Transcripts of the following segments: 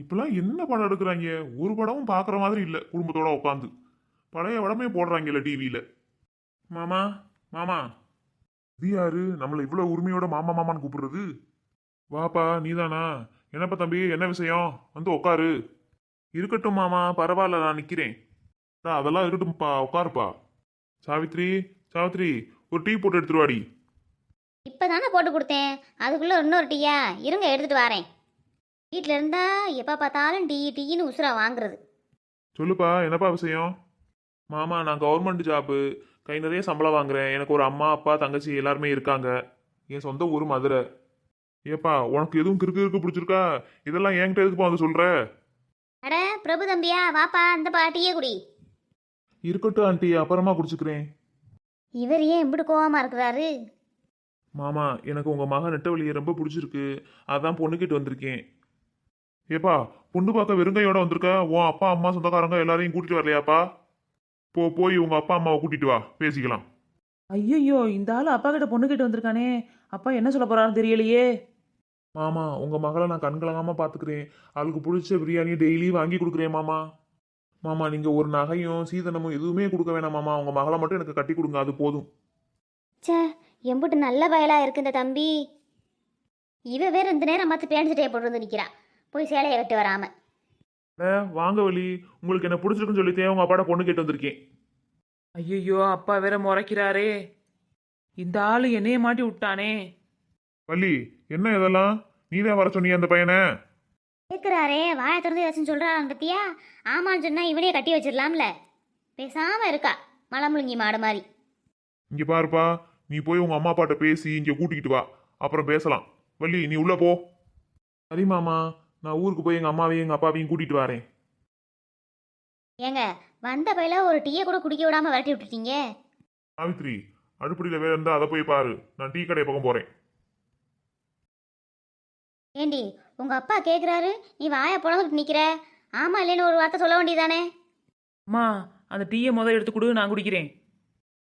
இப்பெல்லாம் என்ன படம் எடுக்கிறாங்க? ஒரு படமும் பார்க்குற மாதிரி இல்லை குடும்பத்தோட உட்காந்து. பழைய படமே போடுறாங்கல்ல டிவியில் மாமா மாமா. இது யாரு? நம்மளை இவ்வளோ உரிமையோட மாமா மாமான்னு கூப்பிடுறது? வாப்பா நீதானா? என்னப்பா தம்பி என்ன விஷயம்? வந்து உட்காரு. இருக்கட்டும் மாமா பரவாயில்ல நான் நிற்கிறேன் அதெல்லாம் இருக்கட்டும்ப்பா உட்காருப்பா. சாவித்ரி சாவித்ரி ஒரு டீ போட்டு எடுத்துருவாடி இப்போ தானே போட்டு கொடுத்தேன். அதுக்குள்ளே இன்னொரு டீயா? இருங்க எடுத்துகிட்டு வரேன். வீட்டில் இருந்தா எப்போ பார்த்தாலும் டீ டீன்னு உசுரா வாங்குறது. சொல்லுப்பா என்னப்பா விஷயம்? மாமா நான் கவர்மெண்ட் ஜாப்பு. கை நிறைய சம்பளம் வாங்குறேன். எனக்கு ஒரு அம்மா அப்பா தங்கச்சி எல்லாருமே இருக்காங்க. என் சொந்த ஊர் மதுரை. ஏப்பா உனக்கு எதுவும் கிறுக்கு கிறுக்கு பிடிச்சிருக்கா? இதெல்லாம் என்கிட்ட எதுக்குப்பா வந்து சொல்ற? அட பிரபு தம்பியா வாப்பா இந்த பாட்டியே குடி. இருக்கட்டும் ஆண்டி அப்புறமா குடிச்சுக்கிறேன். இவர் ஏன் இப்படி கோவமா இருக்கிறாரு? மாமா எனக்கு உங்க மகன் நெட்டவழியை ரொம்ப பிடிச்சிருக்கு. அதான் பொண்ணுக்கிட்டு வந்திருக்கேன். ஏப்பா பொண்ணு பார்க்க வெறுங்கையோட வந்திருக்க. உன் அப்பா அம்மா சொந்தக்காரங்க எல்லாரையும் கூட்டிட்டு வரலையாப்பா? போ போய் உங்க அப்பா அம்மாவை கூட்டிட்டு வா. பேசிக்கலாம். ஐயோ இந்த ஆள் அப்பா கிட்ட பொண்ணு கிட்ட வந்திருக்கானே. அப்பா என்ன சொல்ல போறாருன்னு தெரியலையே. மாமா உங்க மகளை நான் கண்கலங்காம பாத்துக்கிறேன். அவளுக்கு பிடிச்ச பிரியாணி டெய்லி வாங்கி கொடுக்குறேன் மாமா. மாமா நீங்க ஒரு நகையும் சீதனமும் எதுவுமே கொடுக்க வேணாம் மாமா. உங்க மகளை மட்டும் எனக்கு கட்டி கொடுங்க அது போதும். ச்சே எம்புட்டு நல்ல பயலா இருக்கு இந்த தம்பி. இவ வேற இந்த நேரம் பார்த்து பேண்ட் சட்டையை போட்டு வந்து நிக்கிறா. போய் சேலையை கட்டி வராம. அட, வாங்க வழி உங்களுக்கு என்ன பிடிச்சிருக்குன்னு சொல்லித்தேன் உங்க அப்பாட பொண்ணு கேட்டு வந்திருக்கேன். ஐயோ அப்பா வேற முறைக்கிறாரே. இந்த ஆளு என்னைய மாட்டி விட்டானே. வள்ளி என்ன இதெல்லாம்? நீதான் வர சொன்னிய அந்த பையனை. கேட்குறாரே வாயை திறந்து ஏதாச்சும் சொல்கிறான் பத்தியா? ஆமான்னு சொன்னா இவனே கட்டி வச்சிடலாம்ல. பேசாம இருக்கா மலை முழுங்கி மாடு மாதிரி. இங்க பாருப்பா நீ போய் உங்க அம்மா அப்பாட்ட பேசி இங்க கூட்டிக்கிட்டு வா. அப்புறம் பேசலாம். வள்ளி நீ உள்ள போ. சரி மாமா. நான் ஊருக்கு போய் எங்க அம்மாவையும் எங்க அப்பாவையும் கூட்டிட்டு வரேன். ஏங்க வந்த பையில ஒரு டீயை கூட குடிக்க விடாம விரட்டி விட்டுட்டீங்க? சாவித்ரி அடுப்படியில் வேற இருந்தா அதை போய் பாரு. நான் டீ கடை பக்கம் போறேன். ஏண்டி உங்க அப்பா கேட்குறாரு நீ வாயை புலந்துட்டு நிக்கிற? ஆமா இல்லைன்னு ஒரு வார்த்தை சொல்ல வேண்டியதானே அம்மா அந்த டீயை முத எடுத்து கொடு நான் குடிக்கிறேன்.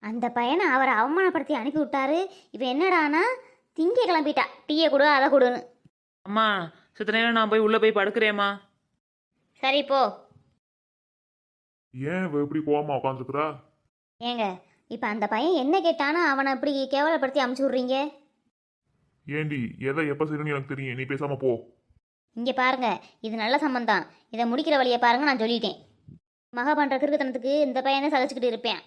அந்த பையனை அவரை அவமானப்படுத்தி அனுப்பி விட்டாரு. இப்போ என்னடானா திங்க கிளம்பிட்டா. டீயை கொடு அதை கொடுன்னு. அம்மா சித்த நேரம் நான் போய் உள்ள போய் படுக்கிறேம்மா. சரி போ. ஏன் இவ இப்படி கோவமா உட்காந்துருக்குறா ஏங்க இப்போ அந்த பையன் என்ன கேட்டானோ அவனை இப்படி கேவலப்படுத்தி அமுச்சு விட்றீங்க? ஏண்டி எதை எப்ப செய்யணும்னு எனக்கு தெரியும். நீ பேசாம போ. இங்கே பாருங்க இது நல்ல சம்மந்தம் இதை முடிக்கிற வழியை பாருங்க நான் சொல்லிட்டேன். மகா பண்ணுற கிறுக்குத்தனத்துக்கு இந்த பையனை சகிச்சுக்கிட்டு இருப்பேன்.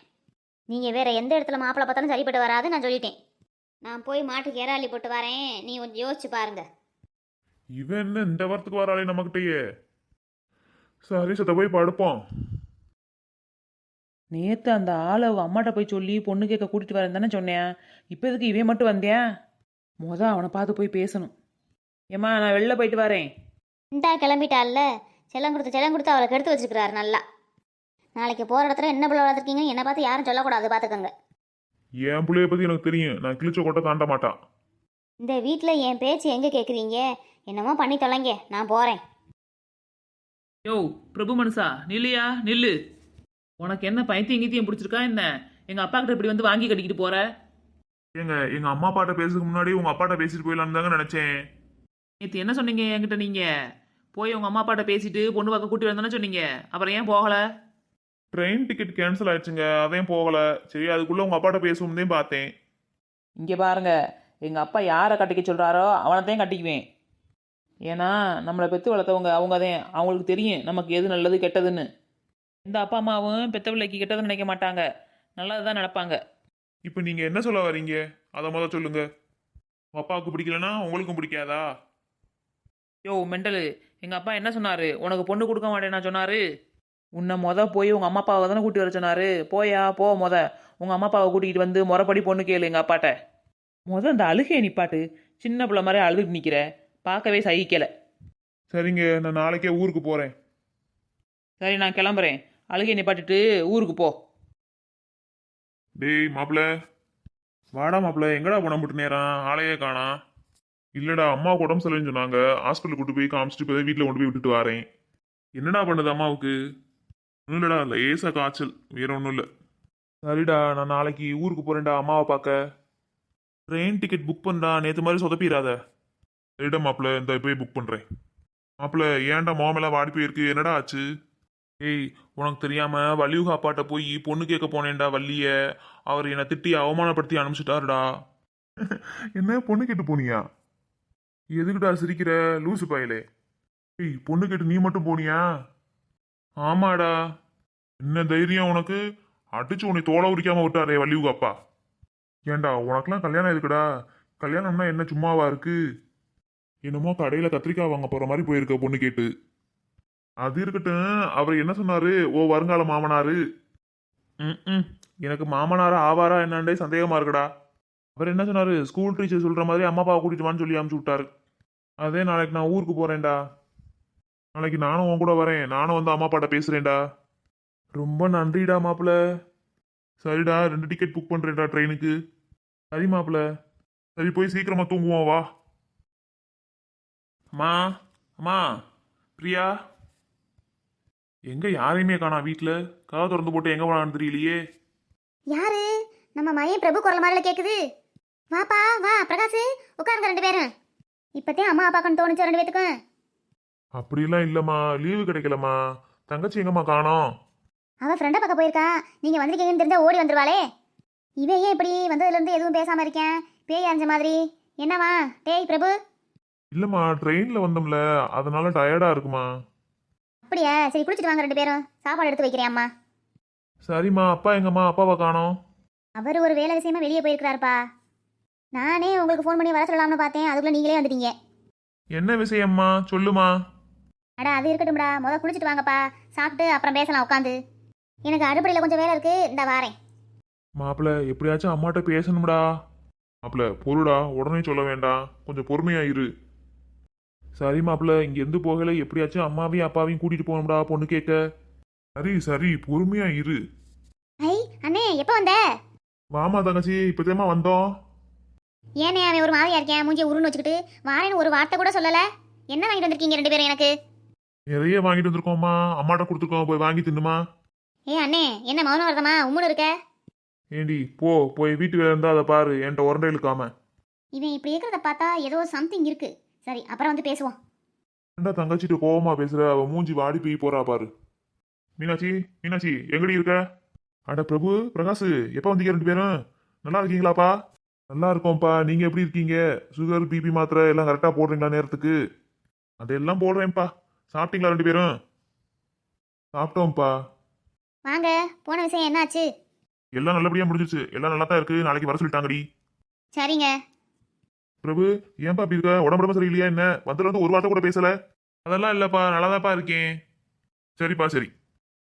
நீங்கள் வேற எந்த இடத்துல மாப்பிள்ளை பார்த்தாலும் சரிப்பட்டு வராது நான் சொல்லிட்டேன். நான் போய் மாட்டுக்கு ஏறாளி போட்டு வரேன். நீ கொஞ்சம் யோசிச்சு பாருங்க. இவன் என்ன இந்த வாரத்துக்கு வராளே நம்மகிட்டயே? சரி சத்த போய் படுப்போம். நேத்து அந்த ஆளை அவ அம்மாட்ட போய் சொல்லி பொண்ணு கேட்க கூட்டிட்டு வரேன் தானே சொன்னேன். இப்போ எதுக்கு இவன் மட்டும் வந்தேன் முத அவனை பார்த்து போய் பேசணும். ஏம்மா நான் வெளில போயிட்டு வரேன். இந்தா கிளம்பிட்டாள்ல. செல்லம் கொடுத்து செல்லம் கொடுத்து அவளை கெடுத்து வச்சுக்கிறாரு நல்லா. நாளைக்கு போகிற இடத்துல என்ன பிள்ளை வளர்த்துருக்கீங்க? என்னை பார்த்து யாரும் சொல்லக்கூடாது பார்த்துக்கோங்க. என் பிள்ளைய பத்தி எனக்கு தெரியும். நான் கிழிச்ச கொட்டை தாண்ட மாட்டான். இந்த வீட்டில் என் பேச்சு எங்கே கேட்குறீங்க என்னமோ பண்ணி தொலைங்க. நான் போகிறேன் யோ பிரபு மனுஷா நில்லையா? நில்லு. உனக்கு என்ன பைத்தியம் கீத்தியம் பிடிச்சிருக்கா என்ன? எங்க அப்பா கிட்ட இப்படி வந்து வாங்கி கட்டிக்கிட்டு போற? ஏங்க எங்க அம்மா அப்பாட்ட பேசுறதுக்கு முன்னாடி உங்க அப்பாட்ட பேசிட்டு போயிடலான்னு தாங்க நினைச்சேன். நேற்று என்ன சொன்னீங்க என்கிட்ட நீங்க? போய் உங்க அம்மா அப்பாட்ட பேசிட்டு பொண்ணு பார்க்க கூட்டி வந்தானே சொன்னீங்க. அப்புறம் ஏன் போகல? ட்ரெயின் டிக்கெட் கேன்சல் ஆயிடுச்சுங்க. அதையும் போகல. சரி அதுக்குள்ள உங்க அப்பாட்ட பேசுவோம்னே பார்த்தேன். இங்கே பாருங்க. எங்கள் அப்பா யாரை கட்டிக்க சொல்கிறாரோ அவனைத்தான் கட்டிக்குவேன். ஏன்னா நம்மளை பெற்று வளர்த்தவங்க அவங்க தான் அவங்களுக்கு தெரியும் நமக்கு எது நல்லது கெட்டதுன்னு. எந்த அப்பா அம்மாவும் பெத்த பிள்ளைக்கு கெட்டதுன்னு நினைக்க மாட்டாங்க. நல்லது தான் நினைப்பாங்க. இப்போ நீங்க என்ன சொல்ல வர்றீங்க? அதை முத சொல்லுங்க. உங்க அப்பாவுக்கு பிடிக்கலனா உங்களுக்கும் பிடிக்காதா? யோ மெண்டலு எங்கள் அப்பா என்ன சொன்னார்? உனக்கு பொண்ணு கொடுக்க மாட்டேன்னா சொன்னார்? உன்னை மொத போய் உங்கள் அம்மா அப்பாவை தானே கூட்டி வர சொன்னார்? போயா போ மொத. உங்கள் அம்மா அப்பாவை கூட்டிகிட்டு வந்து முறைப்படி பொண்ணு கேளு எங்கள் அப்பாட்ட. மொத அந்த அழுகையை நிப்பாட்டு. சின்ன பிள்ளை மாதிரி அழுதுட்டு நிற்கிற பார்க்கவே சகிக்கலை. சரிங்க நான் நாளைக்கே ஊருக்கு போறேன். சரி நான் கிளம்புறேன். அழுகை நிப்பாட்டிட்டு ஊருக்கு போ. டேய் மாப்பிள வாடா மாப்பிள எங்கடா போன மட்டும் நேரம்? ஆளையே காணா. இல்லடா அம்மா உடம்பு சரியில்லைன்னு சொன்னாங்க. ஹாஸ்பிட்டல் கூட்டு போய் காமிச்சிட்டு போய் வீட்டில் கொண்டு போய் விட்டுட்டு வரேன். என்னடா பண்ணுது அம்மாவுக்கு? ஒன்றும் இல்லடா லேசா காய்ச்சல். வேற ஒன்றும் இல்லை. சரிடா நான் நாளைக்கு ஊருக்கு போறேன்டா அம்மாவை பார்க்க. ட்ரெயின் டிக்கெட் புக் பண்ணா நேற்று மாதிரி சொதப்பிடாத சரிடா மாப்பிள இந்த போய் புக் பண்ணுறேன் மாப்பிள்ள ஏன்டா மோமெல்லாம் வாடி போயிருக்கு? என்னடா ஆச்சு? ஏய் உனக்கு தெரியாம வள்ளியுக அப்பாட்ட போய் பொண்ணு கேட்க போனேன்டா வள்ளிய. அவர் என்னை திட்டி அவமானப்படுத்தி அனுப்பிச்சிட்டாருடா. என்ன பொண்ணு கேட்டு போனியா? எதுக்குடா சிரிக்கிற லூசு பாயலே? ஏய் பொண்ணு கேட்டு நீ மட்டும் போனியா? ஆமாடா. என்ன தைரியம் உனக்கு? அடிச்சு உன்னை தோலை உரிக்காம விட்டாரே வள்ளியுக அப்பா. ஏன்டா உனக்கெல்லாம் கல்யாணம் இருக்குடா கல்யாணம்னா என்ன சும்மாவா இருக்கு? என்னமோ கடையில் கத்திரிக்காய் வாங்க போகிற மாதிரி போயிருக்க பொண்ணு கேட்டு. அது இருக்கட்டும். அவர் என்ன சொன்னார்? ஓ வருங்கால மாமனாரு. ம் எனக்கு மாமனாரா ஆவாரா என்னண்டே சந்தேகமாக இருக்குடா. அவர் என்ன சொன்னார்? ஸ்கூல் டீச்சர் சொல்கிற மாதிரி அம்மா அப்பாவை கூட்டிட்டு வான்னு சொல்லி அமுச்சு விட்டார். அதே நாளைக்கு நான் ஊருக்கு போகிறேன்டா நாளைக்கு நானும் உன் கூட வரேன். நானும் வந்து அம்மா அப்பாட்ட பேசுகிறேன்டா ரொம்ப நன்றிடா மாப்பிள்ள. சரிடா ரெண்டு டிக்கெட் புக் பண்றேன்டா ட்ரெயினுக்கு சரி மாப்பிள்ள. சரி போய் சீக்கிரமா தூங்குவோம் வா. அம்மா அம்மா பிரியா. எங்க யாரையுமே காணா வீட்ல? கதவை திறந்து போட்டு எங்க போனான்னு தெரியலையே. யாரு? நம்ம மயம் பிரபு குரல் மாதிரில கேக்குது. வாப்பா வா பிரகாஷ் உட்காருங்க ரெண்டு பேரும். இப்பத்தே அம்மா அப்பாக்குன்னு தோணுச்சு ரெண்டு பேத்துக்கும்? அப்படிலாம் இல்லம்மா லீவு கிடைக்கலம்மா. தங்கச்சி எங்கம்மா காணோம்? அவ ஃப்ரெண்டை பார்க்க போயிருக்கா நீங்க வந்திருக்கீங்கன்னு தெரிஞ்சா ஓடி வந்துருவாளே. இவன் ஏன் இப்படி வந்ததுல இருந்து எதுவும் பேசாம இருக்கேன்? பேய் அரைஞ்ச மாதிரி. என்னவா டேய் பிரபு. இல்லம்மா ட்ரெயின்ல வந்தோம்ல. அதனால டயர்டா இருக்குமா? அப்படியா? சரி குளிச்சிட்டு வாங்க ரெண்டு பேரும். சாப்பாடு எடுத்து வைக்கிறேன் அம்மா சரிம்மா அப்பா எங்கம்மா? அப்பாவை காணோம். அவர் ஒரு வேலை விஷயமா வெளியே போயிருக்கிறாருப்பா. நானே உங்களுக்கு ஃபோன் பண்ணி வர சொல்லலாம்னு பார்த்தேன். அதுக்குள்ள நீங்களே வந்துட்டீங்க. என்ன விஷயம்மா? சொல்லுமா. அட அது இருக்கட்டும்டா. முத குளிச்சிட்டு வாங்கப்பா. சாப்பிட்டு அப்புறம் பேசலாம் உட்காந்து. எனக்கு அடுப்படியில் கொஞ்சம் வேலை இருக்கு. இந்த வாரேன். மாப்பிள்ள எப்படியாச்சும் அம்மாட்ட பேசணும்டா. மாப்பிள்ள பொருடா உடனே சொல்ல வேண்டாம். கொஞ்சம் பொறுமையா இரு. சரி மாப்பிள்ள இங்க இருந்து போகல எப்படியாச்சும் அம்மாவையும் அப்பாவையும் கூட்டிட்டு போகணும்டா பொண்ணு கேட்க சரி சரி பொறுமையா இரு. ஐ அண்ணே எப்போ வந்த? வாமா தங்கச்சி இப்போதேமா வந்தோம். ஏனே அவன் ஒரு மாதிரியா இருக்கேன் மூஞ்சி உருன்னு வச்சுக்கிட்டு. வாரேன்னு ஒரு வார்த்தை கூட சொல்லல. என்ன வாங்கிட்டு வந்திருக்கீங்க ரெண்டு பேரும் எனக்கு? நிறைய வாங்கிட்டு வந்திருக்கோம்மா. அம்மாட்ட கொடுத்துருக்கோம் போய் வாங்கி தின்னுமா? ஏ அண்ணே என்ன மௌனம் வருதமா உம்முன்னு இருக்க. ஏண்டி போ போய் வீட்டு வேலை இருந்தா அதை பாரு என்கிட்ட உரண்டை இழுக்காம. இவன் இப்படி இருக்கிறத பார்த்தா ஏதோ சம்திங் இருக்கு. சரி அப்புறம் வந்து பேசுவோம். ஏன்டா தங்கச்சிட்டு கோவமா பேசுற? அவ மூஞ்சி வாடி போய் போறா பாரு. மீனாட்சி மீனாட்சி எங்கடி இருக்க? அட பிரபு பிரகாஷ் எப்ப வந்தீங்க ரெண்டு பேரும்? நல்லா இருக்கீங்களாப்பா? நல்லா இருக்கோம்ப்பா. நீங்க எப்படி இருக்கீங்க? சுகர் பிபி மாத்திரை எல்லாம் கரெக்டா போடுறீங்களா நேரத்துக்கு? அதெல்லாம் போடுறேன்ப்பா. சாப்பிட்டீங்களா ரெண்டு பேரும்? சாப்பிட்டோம்ப்பா. வாங்க போன விஷயம் என்னாச்சு? எல்லாம் நல்லபடியா முடிஞ்சிருச்சு. எல்லாம் நல்லா தான் இருக்கு. நாளைக்கு வர சொல்லிட்டாங்கடி. சரிங்க. பிரபு ஏன்பா இப்படி இருக்க? உடம்புடம்பு சரியில்லையா என்ன? வந்ததுல இருந்து ஒரு வார்த்தை கூட பேசல. அதெல்லாம் இல்லப்பா நல்லாதான்ப்பா இருக்கேன். சரிப்பா சரி.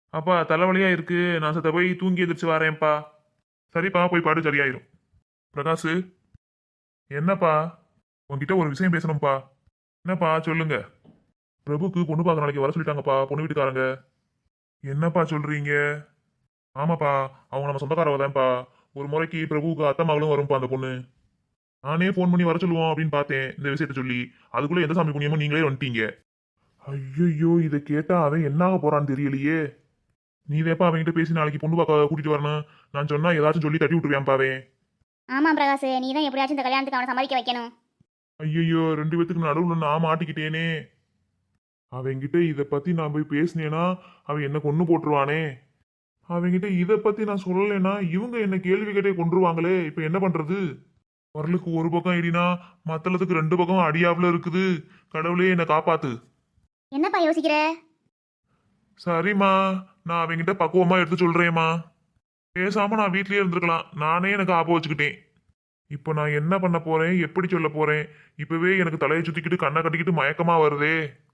அப்பா தலைவலியா இருக்கு. நான் சத்த போய் தூங்கி எந்திரிச்சு வரேன்ப்பா. சரிப்பா போய் பாடு சரியாயிரும். பிரகாஷ் என்னப்பா? உன்கிட்ட ஒரு விஷயம் பேசணும்ப்பா. என்னப்பா சொல்லுங்க. பிரபுக்கு பொண்ணு பார்க்க நாளைக்கு வர சொல்லிட்டாங்கப்பா பொண்ணு வீட்டுக்காரங்க. என்னப்பா சொல்றீங்க? ஆமாப்பா அவங்க நம்ம சொந்தக்காரவ தான்ப்பா. ஒரு முறைக்கு பிரபுவுக்கு அத்தை மகளும் வரும்ப்பா அந்த பொண்ணு. நானே ஃபோன் பண்ணி வர சொல்லுவோம் அப்படின்னு பார்த்தேன் இந்த விஷயத்த சொல்லி. அதுக்குள்ள எந்த சாமி புண்ணியமோ நீங்களே வந்துட்டீங்க. ஐயோ இதை கேட்டா அவன் என்ன ஆக போறான்னு தெரியலையே. நீ தேப்பா அவன்கிட்ட பேசி நாளைக்கு பொண்ணு பார்க்க கூட்டிட்டு வரணும். நான் சொன்னா ஏதாச்சும் சொல்லி தட்டி விட்டுருவேன் அவன். ஆமாம் பிரகாஷ். நீ தான் எப்படியாச்சும் இந்த கல்யாணத்துக்கு அவனை சமாளிக்க வைக்கணும். ஐயோ ரெண்டு பேத்துக்கு நடுவுல நான் மாட்டிக்கிட்டேனே. அவன்கிட்ட இதை பத்தி நான் போய் பேசினேனா அவன் என்ன கொன்னு போட்டுருவானே? அவன்கிட்ட இதை பத்தி நான் சொல்லலைன்னா இவங்க என்ன கேள்வி கேட்டே கொண்டுருவாங்களே இப்ப என்ன பண்றது? குரலுக்கு ஒரு பக்கம் இடினா மத்தளத்துக்கு ரெண்டு பக்கம் அடியாப்புல இருக்குது. கடவுளே என்னை காப்பாத்து. என்னப்பா யோசிக்கிற? சரிம்மா நான் அவங்கிட்ட பக்குவமா எடுத்து சொல்றேம்மா. பேசாம நான் வீட்லயே இருந்திருக்கலாம். நானே எனக்கு ஆப்ப வச்சுக்கிட்டேன். இப்போ நான் என்ன பண்ண போறேன் எப்படி சொல்ல போறேன்? இப்பவே எனக்கு தலையை சுத்திக்கிட்டு கண்ணை கட்டிக்கிட்டு மயக்கமா வருதே.